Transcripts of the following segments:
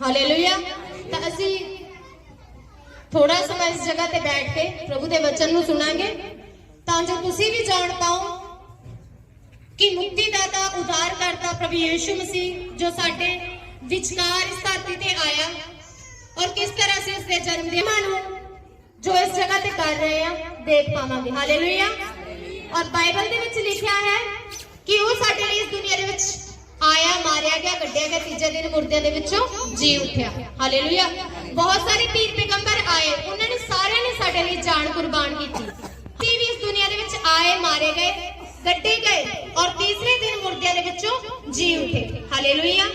Hallelujah ਤਾਂ ਅਸੀਂ ਥੋੜਾ ਸਮਾਂ ਇਸ ਜਗ੍ਹਾ ਤੇ ਬੈਠ ਕੇ ਪ੍ਰਭੂ ਦੇ ਵਚਨ ਨੂੰ ਸੁਣਾਂਗੇ ਤਾਂ ਜੋ ਤੁਸੀਂ ਵੀ ਜਾਣ ਪਾਓ ਕਿ ਮੁਕਤੀ ਦਾਤਾ ਉਧਾਰ ਕਰਤਾ ਪ੍ਰਭੂ ਯੀਸ਼ੂ ਮਸੀਹ ਜੋ ਸਾਡੇ ਵਿਚਕਾਰ ਇਸ ਧਰਤੀ ਤੇ ਆਇਆ ਔਰ ਕਿਸ ਤਰ੍ਹਾਂ ਅਸੀਂ ਉਸ ਦੇ ਜਨਮ ਦਿਨ ਨੂੰ ਜੋ ਇਸ ਜਗ੍ਹਾ ਤੇ ਕਰ ਰਹੇ ਆ ਦੇਖ ਪਾਵਾਂਗੇ ਹਾਲੇਲੂਇਆ ਔਰ ਬਾਈਬਲ ਦੇ ਵਿੱਚ ਲਿਖਿਆ ਹੈ ਕਿ ਉਹ ਸਾਡੇ ਲਈ ਇਸ ਦੁਨੀਆ ਦੇ ਵਿੱਚ ਆਇਆ ਮਾਰਿਆ ਗਿਆ ਕੱਢਿਆ ਗਿਆ ਤੀਜੇ ਦਿਨ ਮੁਰਦਿਆਂ ਦੇ ਵਿੱਚੋਂ ਜੀ ਉੱਠਿਆ। ਹਾਲੇਲੂਇਆ ਬਹੁਤ ਸਾਰੇ ਪੀਰ ਪੈਗੰਬਰ ਆਏ। ਉਹਨਾਂ ਨੇ ਸਾਰਿਆਂ ਨੇ ਸਾਡੇ ਲਈ ਜਾਨ ਕੁਰਬਾਨ ਕੀਤੀ। ਤੇ ਵੀ ਇਸ ਦੁਨੀਆ ਦੇ ਵਿੱਚ ਆਏ, ਮਾਰੇ ਗਏ ਕੱਢੇ ਗਏ ਔਰ ਤੀਸਰੇ ਦਿਨ ਮੁਰਦਿਆਂ ਦੇ ਵਿੱਚੋਂ ਜੀ ਉੱਠੇ। ਹਾਲੇਲੂਇਆ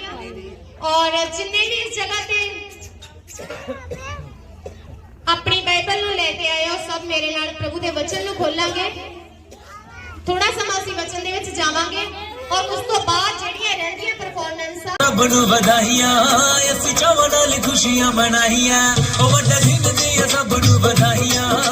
ਔਰ ਜਿੰਨੇ ਵੀ ਇਸ ਜਗ੍ਹਾ ਤੇ ਆਪਣੀ ਬਾਈਬਲ ਨੂੰ ਲੈ ਕੇ ਆਏ ਹੋ, ਸਭ ਮੇਰੇ ਨਾਲ ਪ੍ਰਭੂ ਦੇ ਵਚਨ ਨੂੰ ਖੋਲਾਂਗੇ। ਥੋੜਾ ਸਮਾਂ ਅਸੀਂ ਵਚਨ ਦੇ ਵਿੱਚ ਜਾਵਾਂਗੇ ਔਰ ਉਸ ਤੋਂ ਬਾਅਦ ਜਿਹੜੀਆਂ ਰਹਿੰਦੀਆਂ ਪਰਫਾਰਮੈਂਸਾਂ ਰੱਬ ਨੂੰ ਵਧਾਈਆਂ ਅਸੀਂ ਚਾਵਾਂ ਨਾਲ ਖੁਸ਼ੀਆਂ ਮਨਾਈਆਂ। ਉਹ ਵੱਡਾ ਦਿਨ ਦੀਆਂ ਸਭ ਨੂੰ ਵਧਾਈਆਂ।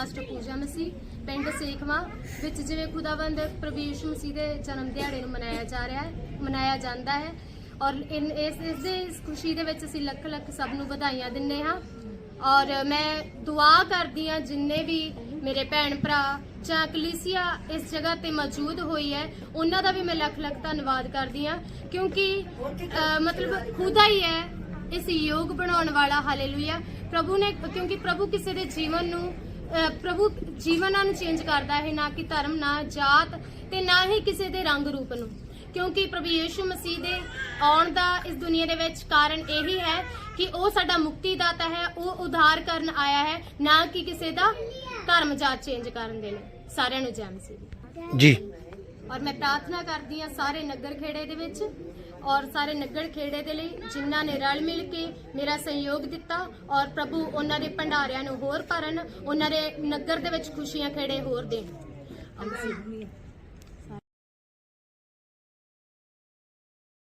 ਪਾਸਟਰ ਪੂਜਾ ਮਸੀਹ, ਪਿੰਡ ਸੇਖਵਾ, ਵਿੱਚ ਜਿਵੇਂ ਖੁਦਾਵੰਦ ਪ੍ਰਭੂ ਯਿਸੂ ਮਸੀਹ ਦੇ ਜਨਮ ਦਿਹਾੜੇ ਨੂੰ ਮਨਾਇਆ ਜਾ ਰਿਹਾ ਹੈ, ਮਨਾਇਆ ਜਾਂਦਾ ਹੈ। ਔਰ ਇਨ, ਇਸ ਇਸ ਦੇ, ਇਸ ਖੁਸ਼ੀ ਦੇ ਵਿੱਚ ਅਸੀਂ ਲੱਖ ਲੱਖ ਸਭ ਨੂੰ ਵਧਾਈਆਂ ਦਿੰਨੇ ਹਾਂ। ਔਰ ਮੈਂ ਦੁਆ ਕਰਦੀ ਹਾਂ, ਜਿੰਨੇ ਵੀ ਮੇਰੇ ਭੈਣ ਭਰਾ ਜਾਂ ਕਲੀਸੀਆ ਇਸ ਜਗ੍ਹਾ ਤੇ ਮੌਜੂਦ ਹੋਈ ਹੈ, ਉਹਨਾਂ ਦਾ ਵੀ ਮੈਂ ਲੱਖ ਲੱਖ ਧੰਨਵਾਦ ਕਰਦੀ ਹਾਂ। ਕਿਉਂਕਿ ਮਤਲਬ ਖੁਦਾ ਹੀ ਹੈ, ਇਸ ਯੋਗ ਬਣਾਉਣ ਵਾਲਾ, ਹਾਲੇਲੂਇਆ। ਪ੍ਰਭੂ ਨੇ, ਕਿਉਂਕਿ ਪ੍ਰਭੂ ਕਿਸੇ ਦੇ ਜੀਵਨ ਨੂੰ ਪ੍ਰਭੂ ਜੀਵਨਾਂ ਨੂੰ ਚੇਂਜ ਕਰਦਾ ਹੈ ਨਾ ਕਿ ਧਰਮ ਨਾ ਜਾਤ ਤੇ ਨਾ ਹੀ ਕਿਸੇ ਦੇ ਰੰਗ ਰੂਪ ਨੂੰ। ਕਿਉਂਕਿ ਪ੍ਰਭੂ ਯੀਸ਼ੂ ਮਸੀਹ ਦੇ ਆਉਣ ਦਾ ਇਸ ਦੁਨੀਆ ਦੇ ਵਿੱਚ ਕਾਰਨ ਇਹੀ ਹੈ ਕਿ ਉਹ ਸਾਡਾ ਮੁਕਤੀ ਦਾਤਾ ਹੈ ਉਹ ਉਧਾਰ ਕਰਨ ਆਇਆ ਹੈ ਨਾ ਕਿ ਕਿਸੇ ਦਾ ਧਰਮ ਜਾਤ ਚੇਂਜ ਕਰਨ ਦੇ ਲਈ। ਸਾਰਿਆਂ ਨੂੰ ਜੈ ਮਸੀਹ। ਜੀ। ਔਰ ਮੈਂ ਪ੍ਰਾਰਥਨਾ ਕਰਦੀ ਹਾਂ ਸਾਰੇ ਨਗਰ ਖੇੜੇ ਦੇ ਵਿੱਚ ਔਰ ਸਾਰੇ ਨਗਰ ਖੇੜੇ ਦੇ ਲਈ ਜਿਨ੍ਹਾਂ ਨੇ ਰਲ ਮਿਲ ਕੇ ਮੇਰਾ ਸਹਿਯੋਗ ਦਿੱਤਾ ਔਰ ਪ੍ਰਭੂ ਉਹਨਾਂ ਦੇ ਭੰਡਾਰਿਆਂ ਨੂੰ ਹੋਰ ਭਰਨ, ਉਹਨਾਂ ਦੇ ਨਗਰ ਦੇ ਵਿੱਚ ਖੁਸ਼ੀਆਂ ਖੇੜੇ ਹੋਰ ਦੇਣ।